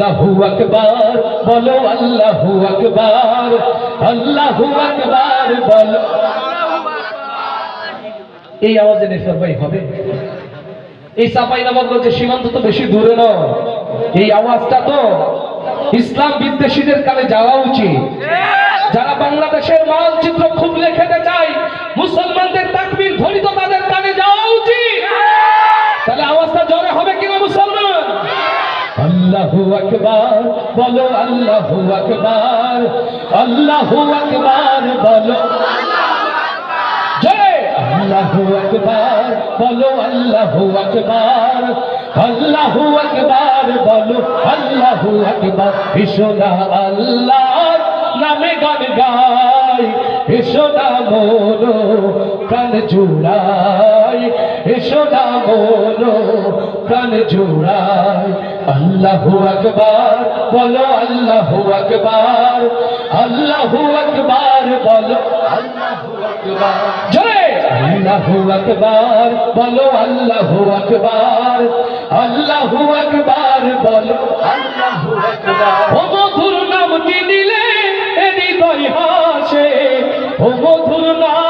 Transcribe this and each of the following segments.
আল্লাহু আকবার, বলো আল্লাহু আকবার আল্লাহু আকবার, বলো। এই আওয়াজে নেফর ভাই হবে। এই চাপাই নবাবগঞ্জের সীমান্ত তো বেশি দূরে নয়। এই আওয়াজটা তো ইসলাম বিদ্বেষীদের কানে যাওয়া উচিত। যারা বাংলাদেশের মানচিত্র খুব খেতে চায়, মুসলমানদের তাকবীর ধ্বনিত তাদের কানে যাওয়া উচিত তাহলে আওয়াজটা জোরে হবে কিনা মুসলমান আল্লাহু আকবার, বলো আল্লাহু আকবার আল্লাহু আকবার, বলো আল্লাহু আকবার, বলো আল্লাহু আকবার আল্লাহু আকবার, বলো আল্লাহু আকবার, এসো না আল্লাহর নামে গান গাই, এসো না মোনো প্রাণ জুড়াই, এসো না মোনো প্রাণ জুড়াই আল্লাহু আকবার, বলো আল্লাহু আকবার। আল্লাহু আকবার, বলো আল্লাহু আকবার। বলো আল্লাহু আকবার। আল্লাহু আকবার, বলো আল্লাহু আকবার। ও মধুর নামটি নিলে এ হাসে। ও মধুর নামে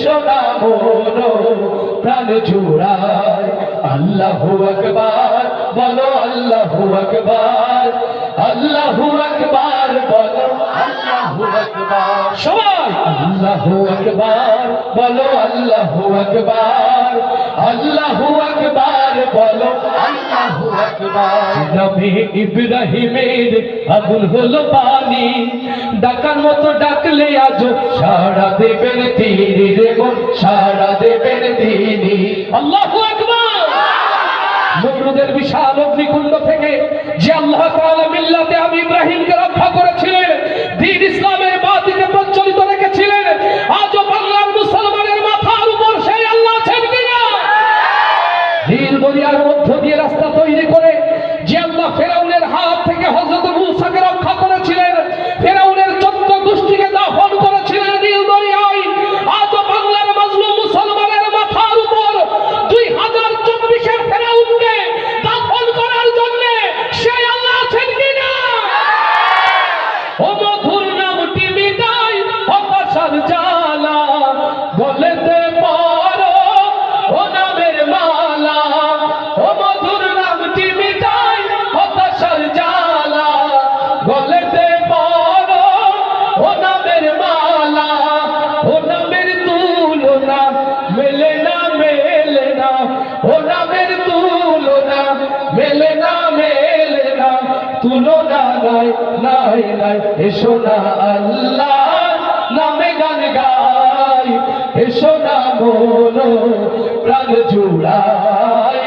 এসো বলো প্রাণ জুড়াই আল্লাহ আকবার বলো আল্লাহ আকবার আল্লাহ আকবার বলো। আকবার সবাই। আল্লাহু আকবার বলো আল্লাহু আকবার আল্লাহু আকবার বলো আল্লাহু আকবার। নবী ইব্রাহিমের আগুন হলো পানি ডাকার মতো ডাকলে আজ সারা দেবেন তিনি রে মন সারা দেবেন তিনি আল্লাহু আকবার! নমরুদের বিশাল অগ্নিকুণ্ড থেকে ও নামের তুলনা, মেলে না মেলে না, তুলনা নাই নাই নাই। এসো না আল্লাহ নামে গান গাই, এসো না মনো প্রাণ জুড়াই,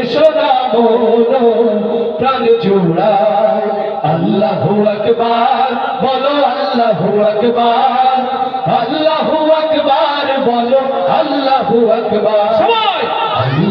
এসো না মনো প্রাণ জুড়াই। আল্লাহু আকবার, বলো আল্লাহু আকবার আল্লাহু আকবার, বলো আল্লাহু আকবার।